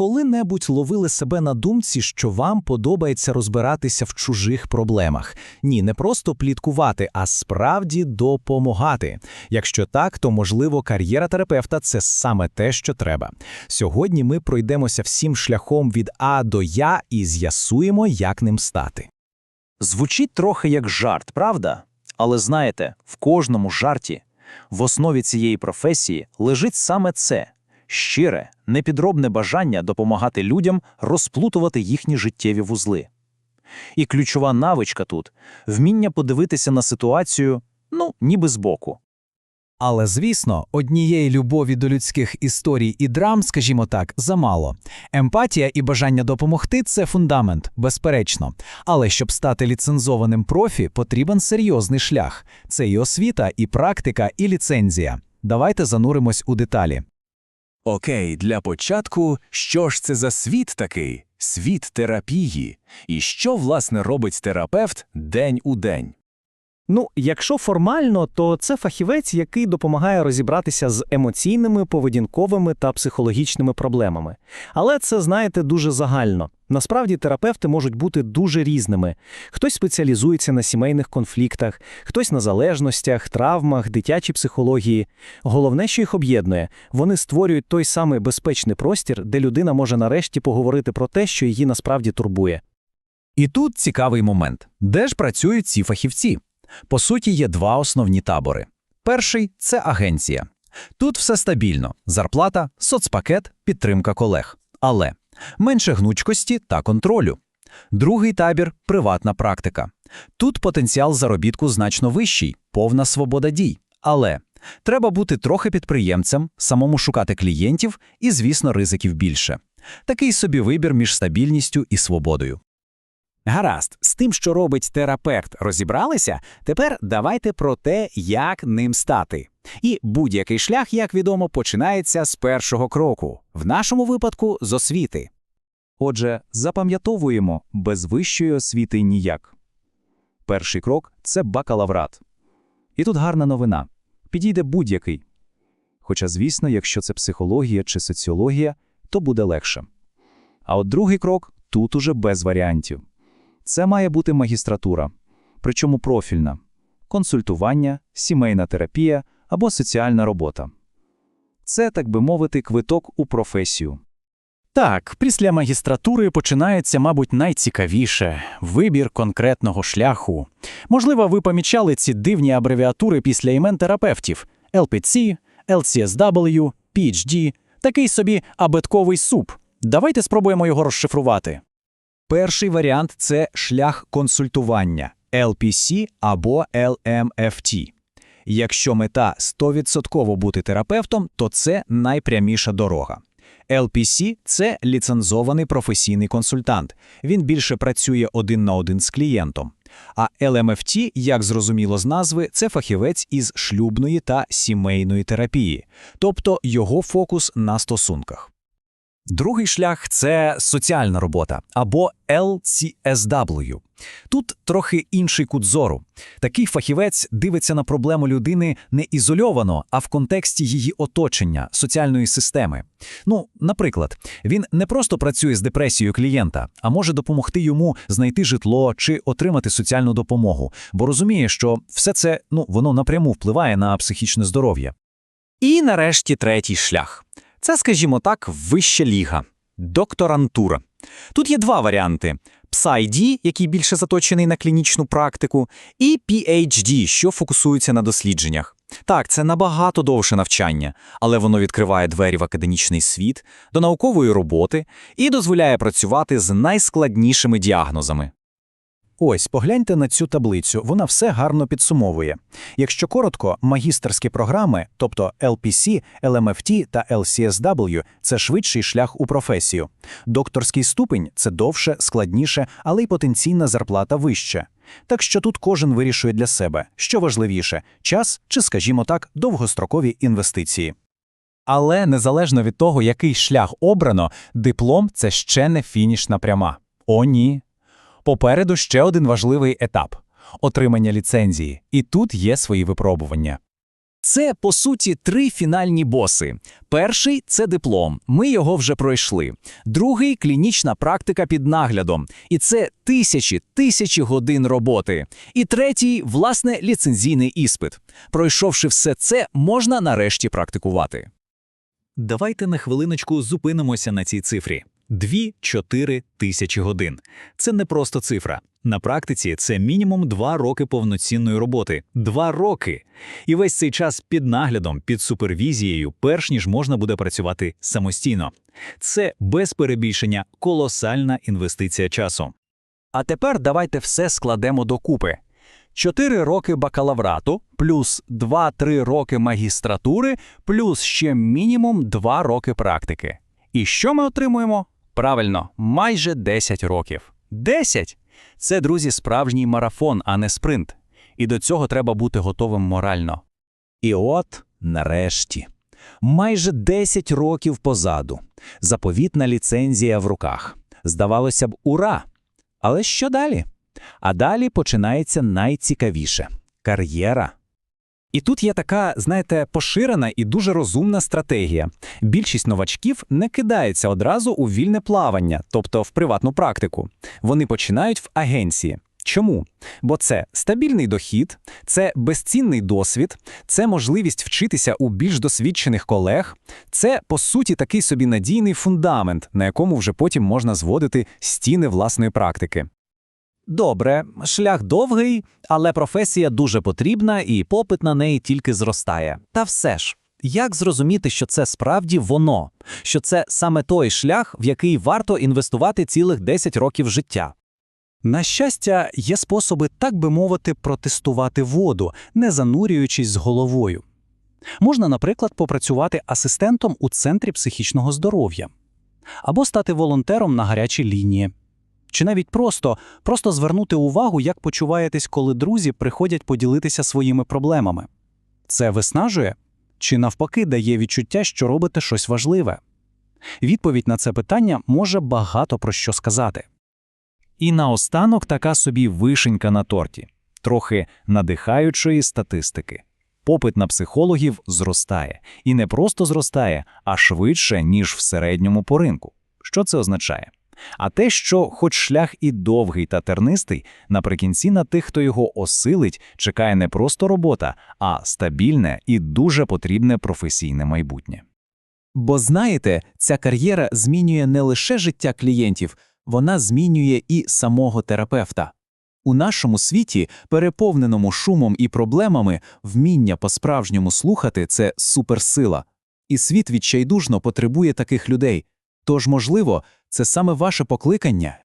коли-небудь ловили себе на думці, що вам подобається розбиратися в чужих проблемах? Ні, не просто пліткувати, а справді допомагати. Якщо так, то можливо кар'єра терапевта це саме те, що треба. Сьогодні ми пройдемося всім шляхом від А до Я і з'ясуємо, як ним стати. Звучить трохи як жарт, правда? Але знаєте, в кожному жарті, в основі цієї професії лежить саме це щире, непідробне бажання допомагати людям розплутувати їхні життєві вузли. І ключова навичка тут вміння подивитися на ситуацію, ну, ніби збоку. Але, звісно, однієї любові до людських історій і драм, скажімо так, замало. Емпатія і бажання допомогти це фундамент, безперечно. Але щоб стати ліцензованим профі, потрібен серйозний шлях. Це і освіта, і практика, і ліцензія. Давайте зануримось у деталі. Окей, для початку, що ж це за світ такий? Світ терапії. І що, власне, робить терапевт день у день? Ну, якщо формально, то це фахівець, який допомагає розібратися з емоційними, поведінковими та психологічними проблемами. Але це, знаєте, дуже загально. Насправді терапевти можуть бути дуже різними. Хтось спеціалізується на сімейних конфліктах, хтось на залежностях, травмах, дитячій психології. Головне, що їх об'єднує, вони створюють той самий безпечний простір, де людина може нарешті поговорити про те, що її насправді турбує. І тут цікавий момент. Де ж працюють ці фахівці? По суті, є два основні табори. Перший це агенція. Тут все стабільно: зарплата, соцпакет, підтримка колег. Але менше гнучкості та контролю. Другий табір приватна практика. Тут потенціал заробітку значно вищий, повна свобода дій. Але треба бути трохи підприємцем, самому шукати клієнтів і, звісно, ризиків більше. Такий собі вибір між стабільністю і свободою. Гаразд, тим, що робить терапевт, розібралися. Тепер давайте про те, як ним стати. І будь-який шлях, як відомо, починається з першого кроку, в нашому випадку з освіти. Отже, запам'ятовуємо без вищої освіти ніяк. Перший крок це бакалаврат. І тут гарна новина підійде будь-який. Хоча, звісно, якщо це психологія чи соціологія, то буде легше. А от другий крок тут уже без варіантів. Це має бути магістратура, причому профільна, консультування, сімейна терапія або соціальна робота. Це, так би мовити, квиток у професію. Так, після магістратури починається, мабуть, найцікавіше вибір конкретного шляху. Можливо, ви помічали ці дивні абревіатури після імен терапевтів LPC, LCSW, PhD, такий собі абетковий суп. Давайте спробуємо його розшифрувати. Перший варіант це шлях консультування LPC або LMFT. Якщо мета 100% бути терапевтом, то це найпряміша дорога. LPC – це ліцензований професійний консультант. Він більше працює один на один з клієнтом. А LMFT, як зрозуміло з назви, це фахівець із шлюбної та сімейної терапії, тобто його фокус на стосунках. Другий шлях це соціальна робота або LCSW. Тут трохи інший кут зору. Такий фахівець дивиться на проблему людини не ізольовано, а в контексті її оточення, соціальної системи. Ну, наприклад, він не просто працює з депресією клієнта, а може допомогти йому знайти житло чи отримати соціальну допомогу, бо розуміє, що все це ну, воно напряму впливає на психічне здоров'я. І нарешті третій шлях. Це, скажімо так, вища ліга, докторантура. Тут є два варіанти: PsyD, який більше заточений на клінічну практику, і PhD, що фокусується на дослідженнях. Так, це набагато довше навчання, але воно відкриває двері в академічний світ, до наукової роботи і дозволяє працювати з найскладнішими діагнозами. Ось, погляньте на цю таблицю, вона все гарно підсумовує. Якщо коротко, магістерські програми, тобто LPC, LMFT та LCSW – це швидший шлях у професію. Докторський ступень це довше, складніше, але й потенційна зарплата вища. Так що тут кожен вирішує для себе, що важливіше – час чи, скажімо так, довгострокові інвестиції. Але незалежно від того, який шлях обрано, диплом це ще не фінішна пряма. О, ні. Попереду ще один важливий етап отримання ліцензії, і тут є свої випробування. Це, по суті, три фінальні боси. Перший це диплом. Ми його вже пройшли. Другий клінічна практика під наглядом. І це тисячі, тисячі годин роботи. І третій, власне, ліцензійний іспит. Пройшовши все це, можна нарешті практикувати. Давайте на хвилиночку зупинимося на цій цифрі. 2-4 тисячі годин. Це не просто цифра. На практиці це мінімум 2 роки повноцінної роботи. 2 роки! І весь цей час під наглядом, під супервізією, перш ніж можна буде працювати самостійно. Це без перебільшення колосальна інвестиція часу. А тепер давайте все складемо докупи. 4 роки бакалаврату, плюс 2-3 роки магістратури, плюс ще мінімум 2 роки практики. І що ми отримуємо? Правильно, майже 10 років. 10! Це, друзі, справжній марафон, а не спринт. І до цього треба бути готовим морально. І от, нарешті, майже 10 років позаду. Заповітна ліцензія в руках. Здавалося б, ура! Але що далі? А далі починається найцікавіше кар'єра. І тут є така, знаєте, поширена і дуже розумна стратегія. Більшість новачків не кидається одразу у вільне плавання, тобто в приватну практику. Вони починають в агенції. Чому? Бо це стабільний дохід, це безцінний досвід, це можливість вчитися у більш досвідчених колег, це, по суті, такий собі надійний фундамент, на якому вже потім можна зводити стіни власної практики. Добре, шлях довгий, але професія дуже потрібна і попит на неї тільки зростає. Та все ж, як зрозуміти, що це справді воно, що це саме той шлях, в який варто інвестувати цілих 10 років життя? На щастя, є способи, так би мовити, протестувати воду, не занурюючись з головою. Можна, наприклад, попрацювати асистентом у центрі психічного здоров'я, або стати волонтером на гарячій лінії, чи навіть просто, просто звернути увагу, як почуваєтесь, коли друзі приходять поділитися своїми проблемами. Це виснажує чи навпаки дає відчуття, що робите щось важливе? Відповідь на це питання може багато про що сказати. І наостанок така собі вишенька на торті, трохи надихаючої статистики. Попит на психологів зростає. І не просто зростає, а швидше, ніж в середньому по ринку. Що це означає? А те, що, хоч шлях і довгий та тернистий, наприкінці на тих, хто його осилить, чекає не просто робота, а стабільне і дуже потрібне професійне майбутнє. Бо знаєте, ця кар'єра змінює не лише життя клієнтів, вона змінює і самого терапевта. У нашому світі, переповненому шумом і проблемами, вміння по-справжньому слухати це суперсила. І світ відчайдушно потребує таких людей. Тож, можливо, це саме ваше покликання